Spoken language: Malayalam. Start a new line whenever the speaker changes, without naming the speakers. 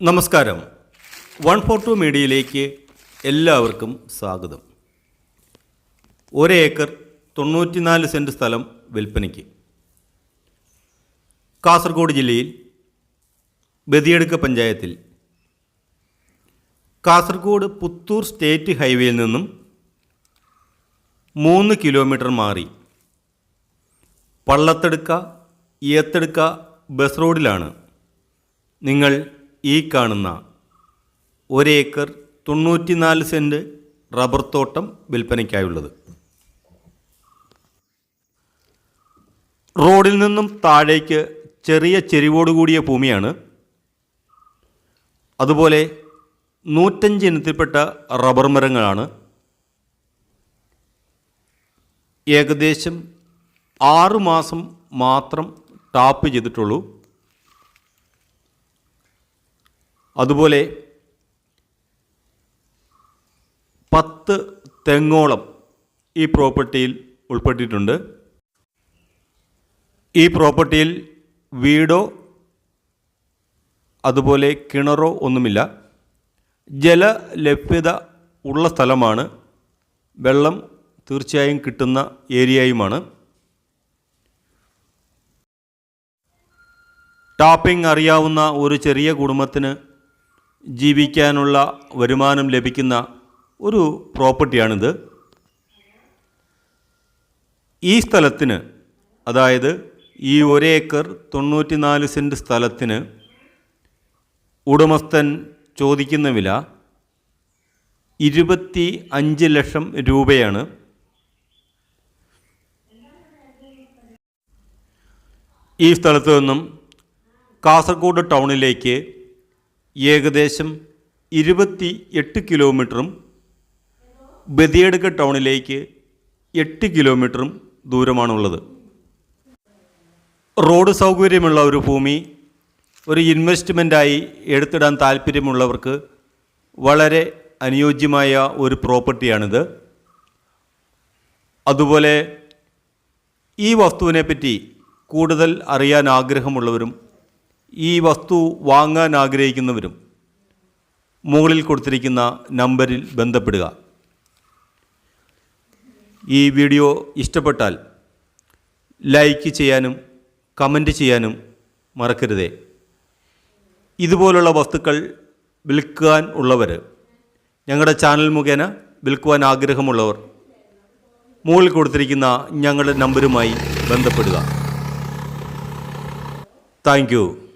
നമസ്കാരം. വൺ ഫോർ ടു മീഡിയയിലേക്ക് എല്ലാവർക്കും സ്വാഗതം. ഒരേക്കർ തൊണ്ണൂറ്റിനാല് സെന്റ് സ്ഥലം വിൽപ്പനയ്ക്ക്. കാസർഗോഡ് ജില്ലയിൽ ബദിയടുക്ക പഞ്ചായത്തിൽ കാസർഗോഡ് പുത്തൂർ സ്റ്റേറ്റ് ഹൈവേയിൽ നിന്നും മൂന്ന് കിലോമീറ്റർ മാറി പള്ളത്തെടുക്ക ഏത്തെടുക്ക ബസ് റോഡിലാണ് നിങ്ങൾ ഈ കാണുന്ന ഒരേക്കർ തൊണ്ണൂറ്റിനാല് സെന്റ് റബ്ബർ തോട്ടം വിൽപ്പനയ്ക്കായുള്ളത്. റോഡിൽ നിന്നും താഴേക്ക് ചെറിയ ചെരിവോടുകൂടിയ ഭൂമിയാണ്. അതുപോലെ നൂറ്റഞ്ച് ഇനത്തിൽപ്പെട്ട റബ്ബർ മരങ്ങളാണ്. ഏകദേശം ആറുമാസം മാത്രം ടാപ്പ് ചെയ്തിട്ടുള്ളൂ. അതുപോലെ പത്ത് തെങ്ങോളം ഈ പ്രോപ്പർട്ടിയിൽ ഉൾപ്പെട്ടിട്ടുണ്ട്. ഈ പ്രോപ്പർട്ടിയിൽ വീടോ അതുപോലെ കിണറോ ഒന്നുമില്ല. ജലലഭ്യത ഉള്ള സ്ഥലമാണ്. വെള്ളം തീർച്ചയായും കിട്ടുന്ന ഏരിയയുമാണ്. ടാപ്പിംഗ് അറിയാവുന്ന ഒരു ചെറിയ കുടുംബത്തിന് ജീവിക്കാനുള്ള വരുമാനം ലഭിക്കുന്ന ഒരു പ്രോപ്പർട്ടിയാണിത്. ഈ സ്ഥലത്തിന് അതായത് ഈ ഒരേക്കർ തൊണ്ണൂറ്റിനാല് സെന്റ് സ്ഥലത്തിന് ഉടമസ്ഥൻ ചോദിക്കുന്ന വില ഇരുപത്തി അഞ്ച് ലക്ഷം രൂപയാണ്. ഈ സ്ഥലത്തു നിന്നും കാസർഗോഡ് ടൗണിലേക്ക് ഏകദേശം ഇരുപത്തി എട്ട് കിലോമീറ്ററും ബദിയടുക്ക ടൗണിലേക്ക് എട്ട് കിലോമീറ്ററും ദൂരമാണുള്ളത്. റോഡ് സൗകര്യമുള്ള ഒരു ഭൂമി ഒരു ഇൻവെസ്റ്റ്മെന്റായി എടുത്തിടാൻ താല്പര്യമുള്ളവർക്ക് വളരെ അനുയോജ്യമായ ഒരു പ്രോപ്പർട്ടിയാണിത്. അതുപോലെ ഈ വസ്തുവിനെപ്പറ്റി കൂടുതൽ അറിയാൻ ആഗ്രഹമുള്ളവരും ഈ വസ്തു വാങ്ങാൻ ആഗ്രഹിക്കുന്നവരും മുകളിൽ കൊടുത്തിരിക്കുന്ന നമ്പറിൽ ബന്ധപ്പെടുക. ഈ വീഡിയോ ഇഷ്ടപ്പെട്ടാൽ ലൈക്ക് ചെയ്യാനും കമന്റ് ചെയ്യാനും മറക്കരുതേ. ഇതുപോലുള്ള വസ്തുക്കൾ വിൽക്കാൻ ഉള്ളവർ ഞങ്ങളുടെ ചാനൽ മുഖേന വിൽക്കുവാൻ ആഗ്രഹമുള്ളവർ മുകളിൽ കൊടുത്തിരിക്കുന്ന ഞങ്ങളുടെ നമ്പരുമായി ബന്ധപ്പെടുക. താങ്ക്